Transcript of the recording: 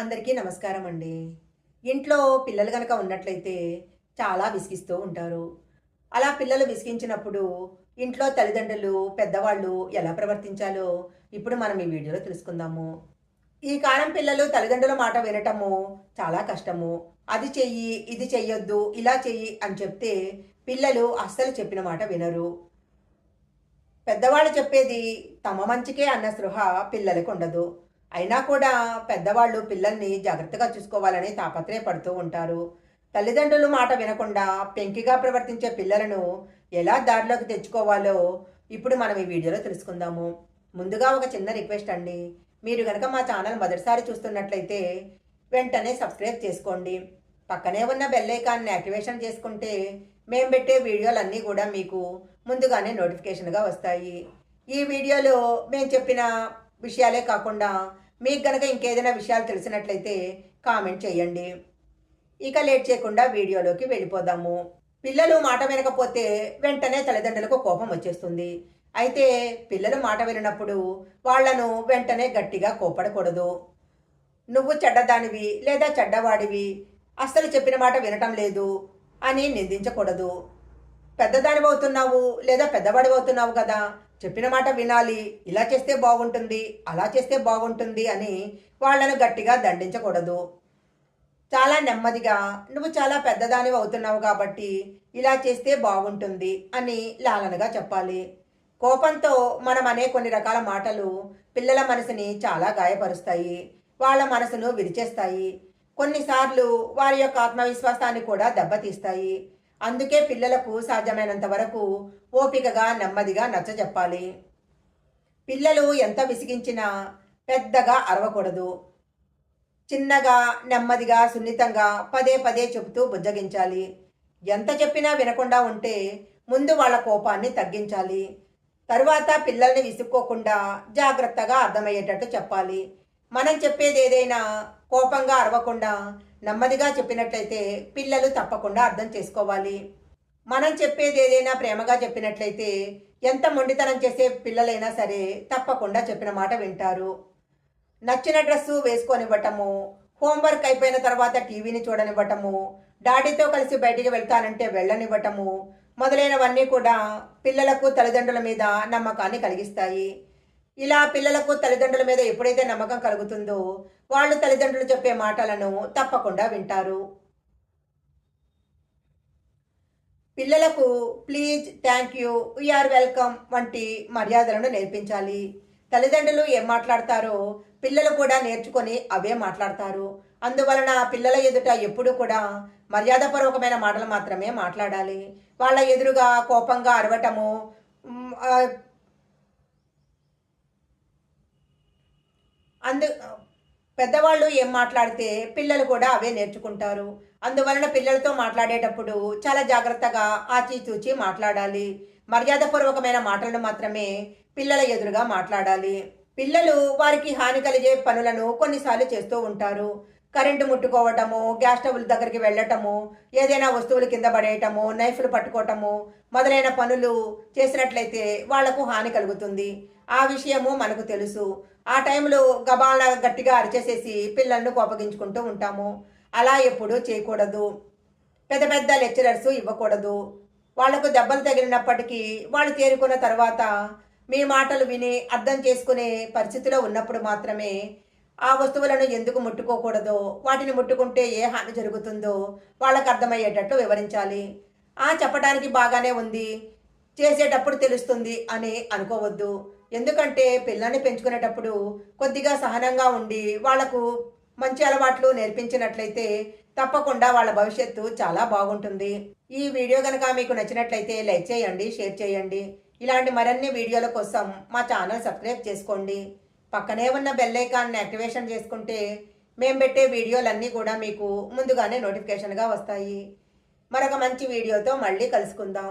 అందరికీ నమస్కారం అండి. ఇంట్లో పిల్లలు కనుక ఉన్నట్లయితే చాలా విసిగిస్తూ ఉంటారు. అలా పిల్లలు విసిగించినప్పుడు ఇంట్లో తల్లిదండ్రులు పెద్దవాళ్ళు ఎలా ప్రవర్తించాలో ఇప్పుడు మనం ఈ వీడియోలో తెలుసుకుందాము. ఈ కాలం పిల్లలు తల్లిదండ్రుల మాట వినటము చాలా కష్టము. అది చెయ్యి ఇది చెయ్యొద్దు ఇలా చెయ్యి అని చెప్తే పిల్లలు అస్సలు చెప్పిన మాట వినరు. పెద్దవాళ్ళు చెప్పేది తమ మంచికే అన్న స్పృహ పిల్లలకు ఉండదు. అయినా కూడా పెద్దవాళ్ళు పిల్లల్ని జాగ్రత్తగా చూసుకోవాలని తాపత్రయపడుతూ ఉంటారు. తల్లిదండ్రులు మాట వినకుండా పెంకిగా ప్రవర్తించే పిల్లలను ఎలా దారిలోకి తెచ్చుకోవాలో ఇప్పుడు మనం ఈ వీడియోలో తెలుసుకుందాము. ముందుగా ఒక చిన్న రిక్వెస్ట్ అండి. మీరు కనుక మా ఛానల్ మొదటిసారి చూస్తున్నట్లయితే వెంటనే సబ్స్క్రైబ్ చేసుకోండి. పక్కనే ఉన్న బెల్ ఐకాన్ని యాక్టివేషన్ చేసుకుంటే మేము పెట్టే వీడియోలన్నీ కూడా మీకు ముందుగానే నోటిఫికేషన్గా వస్తాయి. ఈ వీడియోలో మేము చెప్పిన విషయాలే కాకుండా మీకు గనక ఇంకేదైనా విషయాలు తెలిసినట్లయితే కామెంట్ చేయండి. ఇక లేట్ చేయకుండా వీడియోలోకి వెళ్ళిపోదాము. పిల్లలు మాట వినకపోతే వెంటనే తల్లిదండ్రులకు కోపం వచ్చేస్తుంది. అయితే పిల్లలు మాట వినప్పుడు వాళ్ళను వెంటనే గట్టిగా కోపడకూడదు. నువ్వు చెడ్డదానివి లేదా చెడ్డవాడివి అస్సలు చెప్పిన మాట వినటం లేదు అని నిందించకూడదు. పెద్దదాని అవుతున్నావు లేదా పెద్దవాడి అవుతున్నావు కదా చెప్పిన మాట వినాలి. ఇలా చేస్తే బాగుంటుంది అలా చేస్తే బాగుంటుంది అని వాళ్ళను గట్టిగా దండించకూడదు. చాలా నెమ్మదిగా నువ్వు చాలా పెద్దదానివి అవుతున్నావు కాబట్టి ఇలా చేస్తే బాగుంటుంది అని లాలనగా చెప్పాలి. కోపంతో మనం అనే కొన్ని రకాల మాటలు పిల్లల మనసుని చాలా గాయపరుస్తాయి. వాళ్ళ మనసును విరిచేస్తాయి. కొన్నిసార్లు వారి యొక్క ఆత్మవిశ్వాసాన్ని కూడా దెబ్బతీస్తాయి. అందుకే పిల్లలకు సాధ్యమైనంత వరకు ఓపికగా నెమ్మదిగా నచ్చ చెప్పాలి. పిల్లలు ఎంత విసిగించినా పెద్దగా అరవకూడదు. చిన్నగా నెమ్మదిగా సున్నితంగా పదే పదే చెబుతూ బుజ్జగించాలి. ఎంత చెప్పినా వినకుండా ఉంటే ముందు వాళ్ళ కోపాన్ని తగ్గించాలి. తరువాత పిల్లల్ని విసుక్కోకుండా జాగ్రత్తగా అర్థమయ్యేటట్టు చెప్పాలి. మనం చెప్పేది ఏదైనా కోపంగా అరవకుండా నెమ్మదిగా చెప్పినట్లయితే పిల్లలు తప్పకుండా అర్థం చేసుకోవాలి. మనం చెప్పేది ఏదైనా ప్రేమగా చెప్పినట్లయితే ఎంత మొండితనం చేసే పిల్లలైనా సరే తప్పకుండా చెప్పిన మాట వింటారు. నచ్చిన డ్రెస్సు వేసుకొనివ్వటము హోంవర్క్ అయిపోయిన తర్వాత టీవీని చూడనివ్వటము డాడీతో కలిసి బయటికి వెళ్తానంటే వెళ్ళనివ్వటము మొదలైనవన్నీ కూడా పిల్లలకు తల్లిదండ్రుల మీద నమ్మకాన్ని కలిగిస్తాయి. ఇలా పిల్లలకు తల్లిదండ్రుల మీద ఎప్పుడైతే నమ్మకం కలుగుతుందో వాళ్ళు తల్లిదండ్రులు చెప్పే మాటలను తప్పకుండా వింటారు. పిల్లలకు please thank you we're welcome వంటి మర్యాదలను నేర్పించాలి. తల్లిదండ్రులు ఏం మాట్లాడతారో పిల్లలు కూడా నేర్చుకొని అవే మాట్లాడతారు. అందువలన పిల్లల ఎదుట ఎప్పుడు కూడా మర్యాదపూర్వకమైన మాటలు మాత్రమే మాట్లాడాలి. వాళ్ళ ఎదురుగా కోపంగా అరవటము అందు పెద్దవాళ్ళు ఏం మాట్లాడితే పిల్లలు కూడా అవే నేర్చుకుంటారు. అందువలన పిల్లలతో మాట్లాడేటప్పుడు చాలా జాగ్రత్తగా ఆచితూచి మాట్లాడాలి. మర్యాదపూర్వకమైన మాటలను మాత్రమే పిల్లల ఎదురుగా మాట్లాడాలి. పిల్లలు వారికి హాని కలిగే పనులను కొన్నిసార్లు చేస్తూ ఉంటారు. కరెంటు ముట్టుకోవటము గ్యాస్ స్టవ్ల దగ్గరికి వెళ్ళటము ఏదైనా వస్తువులు కింద పడేయటము నైఫ్లు పట్టుకోవటము మొదలైన పనులు చేసినట్లయితే వాళ్ళకు హాని కలుగుతుంది. ఆ విషయము మనకు తెలుసు. ఆ టైంలో గబాల గట్టిగా అరిచేసేసి పిల్లలను కోపగించుకుంటూ ఉంటాము. అలా ఎప్పుడూ చేయకూడదు. పెద్ద పెద్ద లెక్చరర్స్ ఇవ్వకూడదు. వాళ్ళకు దెబ్బలు తగిలినప్పటికీ వాళ్ళు తేరుకున్న తర్వాత మీ మాటలు విని అర్థం చేసుకునే పరిస్థితిలో ఉన్నప్పుడు మాత్రమే ఆ వస్తువులను ఎందుకు ముట్టుకోకూడదో? వాటిని ముట్టుకుంటే ఏ హాని జరుగుతుందో వాళ్ళకు అర్థమయ్యేటట్టు వివరించాలి. ఆ చెప్పడానికి బాగానే ఉంది. చేసేటప్పుడు తెలుస్తుంది అని అనుకోవద్దు. ఎందుకంటే పిల్లల్ని పెంచుకునేటప్పుడు కొద్దిగా సహనంగా ఉండి వాళ్ళకు మంచి అలవాట్లు నేర్పించినట్లయితే తప్పకుండా వాళ్ళ భవిష్యత్తు చాలా బాగుంటుంది. ఈ వీడియో కనుక మీకు నచ్చినట్లయితే లైక్ చేయండి షేర్ చేయండి. ఇలాంటి మరిన్ని వీడియోల కోసం మా ఛానల్ సబ్స్క్రైబ్ చేసుకోండి. పక్కనే ఉన్న బెల్ ఐకాన్ని యాక్టివేషన్ చేసుకుంటే మేము పెట్టే వీడియోలన్నీ కూడా మీకు ముందుగానే నోటిఫికేషన్గా వస్తాయి. మరొక మంచి వీడియోతో మళ్ళీ కలుసుకుందాం.